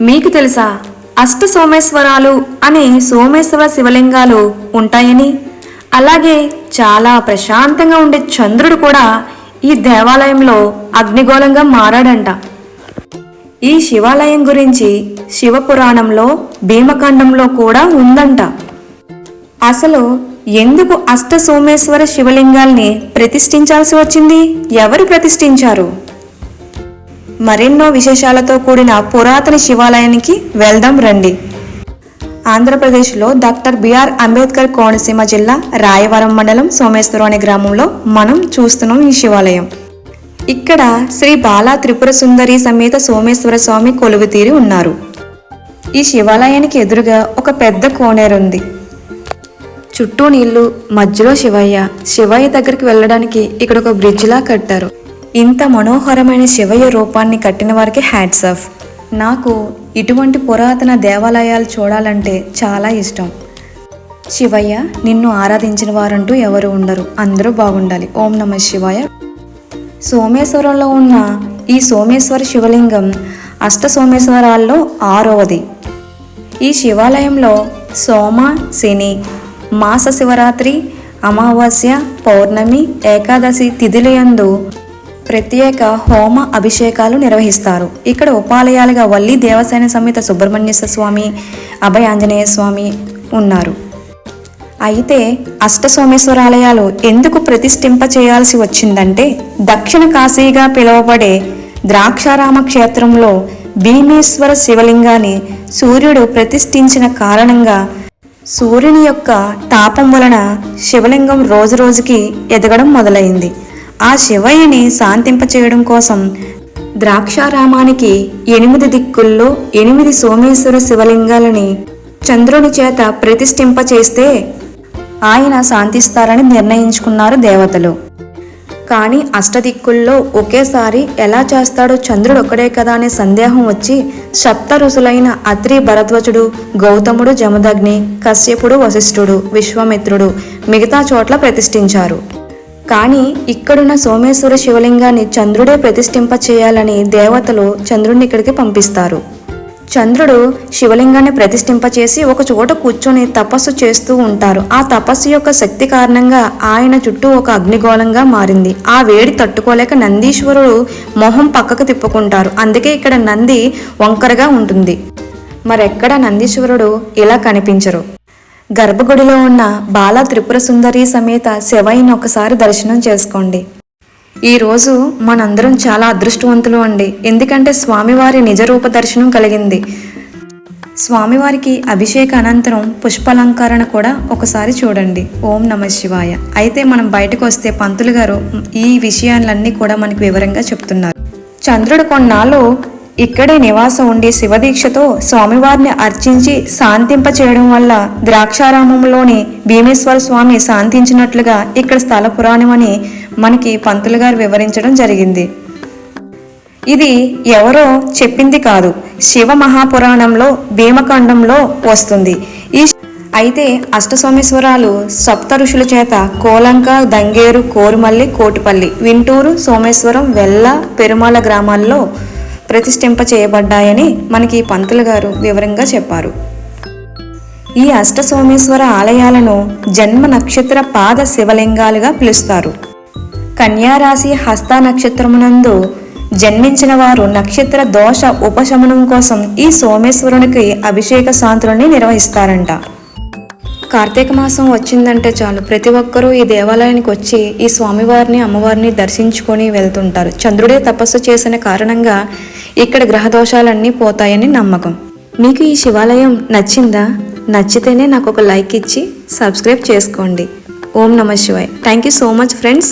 మీకు తెలుసా? అష్ట సోమేశ్వరాలు అనే సోమేశ్వర శివలింగాలు ఉంటాయని. అలాగే చాలా ప్రశాంతంగా ఉండే చంద్రుడు కూడా ఈ దేవాలయంలో అగ్నిగోళంగా మారాడంట. ఈ శివాలయం గురించి శివపురాణంలో భీమఖండంలో కూడా ఉందంట. అసలు ఎందుకు అష్ట సోమేశ్వర శివలింగాల్ని ప్రతిష్ఠించాల్సి వచ్చింది? ఎవరు ప్రతిష్ఠించారు? మరెన్నో విశేషాలతో కూడిన పురాతన శివాలయానికి వెళ్దాం రండి. ఆంధ్రప్రదేశ్లో డాక్టర్ బిఆర్ అంబేద్కర్ కోనసీమ జిల్లా రాయవరం మండలం సోమేశ్వరం అనే గ్రామంలో మనం చూస్తున్నాం ఈ శివాలయం. ఇక్కడ శ్రీ బాలా త్రిపుర సుందరి సమేత సోమేశ్వర స్వామి కొలువు తీరి ఉన్నారు. ఈ శివాలయానికి ఎదురుగా ఒక పెద్ద కోనేరుంది చుట్టూ నీళ్ళు మధ్యలో శివయ్య. శివయ్య దగ్గరికి వెళ్ళడానికి ఇక్కడ ఒక బ్రిడ్జిలా కట్టారు. ఇంత మనోహరమైన శివయ్య రూపాన్ని కట్టిన వారికి హ్యాట్స్ ఆఫ్. నాకు ఇటువంటి పురాతన దేవాలయాలు చూడాలంటే చాలా ఇష్టం. శివయ్య నిన్ను ఆరాధించిన వారంటూ ఎవరు ఉండరు. అందరూ బాగుండాలి. ఓం నమ శివాయ. సోమేశ్వరంలో ఉన్న ఈ సోమేశ్వర శివలింగం అష్ట సోమేశ్వరాల్లో ఆరవది. ఈ శివాలయంలో సోమ శని మాస శివరాత్రి అమావాస్య పౌర్ణమి ఏకాదశి తిథులయందు ప్రత్యేక హోమ అభిషేకాలు నిర్వహిస్తారు. ఇక్కడ ఉపాలయాలుగా వల్లి దేవసేన సమేత సుబ్రహ్మణ్యేశ్వర స్వామి అభయ ఆంజనేయ స్వామి ఉన్నారు. అయితే అష్టసోమేశ్వర ఆలయాలు ఎందుకు ప్రతిష్ఠింప చేయాల్సి వచ్చిందంటే దక్షిణ కాశీగా పిలువబడే ద్రాక్షారామ క్షేత్రంలో భీమేశ్వర శివలింగాన్ని సూర్యుడు ప్రతిష్ఠించిన కారణంగా సూర్యుని యొక్క తాపం వలన శివలింగం రోజురోజుకి ఎదగడం మొదలైంది. ఆ శివయ్యని శాంతింపచేయడం కోసం ద్రాక్షారామానికి ఎనిమిది దిక్కుల్లో ఎనిమిది సోమేశ్వర శివలింగాలని చంద్రుని చేత ప్రతిష్ఠింపచేస్తే ఆయన శాంతిస్తారని నిర్ణయించుకున్నారు దేవతలు. కానీ అష్టదిక్కుల్లో ఒకేసారి ఎలా చేస్తాడో చంద్రుడు ఒక్కడే కదా అనే సందేహం వచ్చి సప్త ఋషులైన అత్రి భరద్వజుడు గౌతముడు జమదగ్ని కశ్యపుడు వశిష్ఠుడు విశ్వామిత్రుడు మిగతా చోట్ల ప్రతిష్ఠించారు. కానీ ఇక్కడున్న సోమేశ్వర శివలింగాన్ని చంద్రుడే ప్రతిష్ఠింప చేయాలని దేవతలు చంద్రుడిని ఇక్కడికి పంపిస్తారు. చంద్రుడు శివలింగాన్ని ప్రతిష్ఠింపచేసి ఒక చోట కూర్చొని తపస్సు చేస్తూ ఉంటారు. ఆ తపస్సు యొక్క శక్తి కారణంగా ఆయన చుట్టూ ఒక అగ్నిగోళంగా మారింది. ఆ వేడి తట్టుకోలేక నందీశ్వరుడు మొహం పక్కకు తిప్పుకుంటారు. అందుకే ఇక్కడ నంది వంకరగా ఉంటుంది. మరెక్కడ నందీశ్వరుడు ఇలా కనిపించరు. గర్భగుడిలో ఉన్న బాల త్రిపుర సుందరి సమేత శివయ్యని ఒకసారి దర్శనం చేసుకోండి. ఈరోజు మనందరం చాలా అదృష్టవంతులు అండి. ఎందుకంటే స్వామివారి నిజరూప దర్శనం కలిగింది. స్వామివారికి అభిషేక అనంతరం పుష్పాలంకరణ కూడా ఒకసారి చూడండి. ఓం నమ శివాయ. అయితే మనం బయటకు వస్తే పంతులు గారు ఈ విషయాలన్నీ కూడా మనకు వివరంగా చెప్తున్నారు. చంద్రుడు కొన్నాళ్ళు ఇక్కడే నివాసం ఉండి శివదీక్షతో స్వామివారిని అర్చించి శాంతింప చేయడం వల్ల ద్రాక్షారామంలోని భీమేశ్వర స్వామి శాంతించినట్లుగా ఇక్కడ స్థల పురాణం అని మనకి పంతులు గారు వివరించడం జరిగింది. ఇది ఎవరో చెప్పింది కాదు. శివ మహాపురాణంలో భీమఖండంలో వస్తుంది. ఈ అయితే అష్టసోమేశ్వరాలు సప్త ఋషుల చేత కోలంక దంగేరు కోరుమల్లి కోటిపల్లి వింటూరు సోమేశ్వరం వెల్ల పెరుమాల గ్రామాల్లో ప్రతిష్ఠింప చేయబడ్డాయని మనకి పంతులు గారు వివరంగా చెప్పారు. ఈ అష్ట సోమేశ్వర ఆలయాలను జన్మ నక్షత్ర పాద శివలింగాలుగా పిలుస్తారు. కన్యారాశి హస్త నక్షత్రమునందు జన్మించిన వారు నక్షత్ర దోష ఉపశమనం కోసం ఈ సోమేశ్వరునికి అభిషేక శాంతులని నిర్వహిస్తారంట. కార్తీక మాసం వచ్చిందంటే చాలు. ప్రతి ఒక్కరూ ఈ దేవాలయానికి వచ్చి ఈ స్వామివారిని అమ్మవారిని దర్శించుకొని వెళ్తుంటారు. చంద్రుడే తపస్సు చేసిన కారణంగా ఇక్కడ గ్రహ దోషాలన్నీ పోతాయని నమ్మకం. మీకు ఈ శివాలయం నచ్చిందా? నచ్చితేనే నాకు ఒక లైక్ ఇచ్చి సబ్స్క్రైబ్ చేసుకోండి. ఓం నమ Shivay. Thank you so much friends.